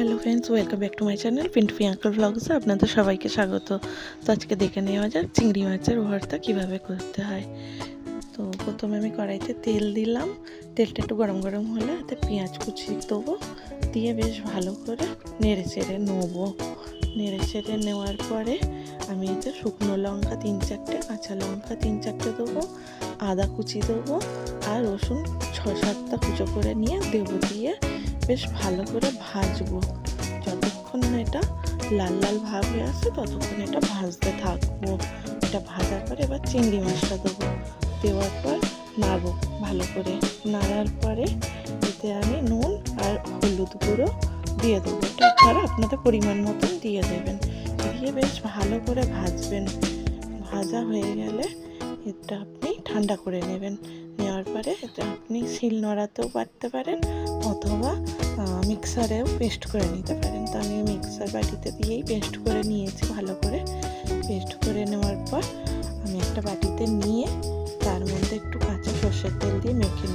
Hello friends, welcome back to my channel Pintu uncle ব্লগসে আপনাদের সবাইকে স্বাগত। তো আজকে দেখে নেওয়া যাক চিংড়ি মাছের ভর্তা কীভাবে করতে হয়। তো প্রথমে আমি কড়াইতে তেল দিলাম। তেলটা একটু গরম গরম হলে হাতে পেঁয়াজ কুচি দেবো, দিয়ে বেশ ভালো করে নেড়ে চেড়ে নেব। নেড়ে চেড়ে নেওয়ার পরে আমি এতে শুকনো লঙ্কা, তিন চারটে কাঁচা লঙ্কা, তিন চারটে দেবো, আদা কুচি দেবো আর রসুন ছ সাতটা কুচো করে নিয়ে দেবো দিয়ে বেশ ভালো করে ভাজবো। যতক্ষণ না এটা লাল লাল ভাব হয়ে আসে, ততক্ষণ এটা ভাজতে থাকব। এটা ভাজার পরে এবার চিংড়ি মাছটা দেবো। দেওয়ার পর নাড়বো ভালো করে। নাড়ার পরে এতে আমি নুন আর হলুদ গুঁড়ো দিয়ে দেবো। আপনারা আপনাদের পরিমাণ মতন দিয়ে দেবেন। দিয়ে বেশ ভালো করে ভাজবেন। ভাজা হয়ে গেলে এটা আপনি ঠান্ডা করে নেবেন। নেওয়ার পরে এটা আপনি শিল নোড়াতেও পারতে পারেন অথবা মিক্সারেও পেস্ট করে নিতে পারেন। তো আমি মিক্সার বাটিতে দিয়েই পেস্ট করে নিয়েছি ভালো করে। পেস্ট করে নেওয়ার পর আমি একটা বাটিতে নিয়ে তার মধ্যে একটু কাঁচা সর্ষের তেল দিয়ে মেখে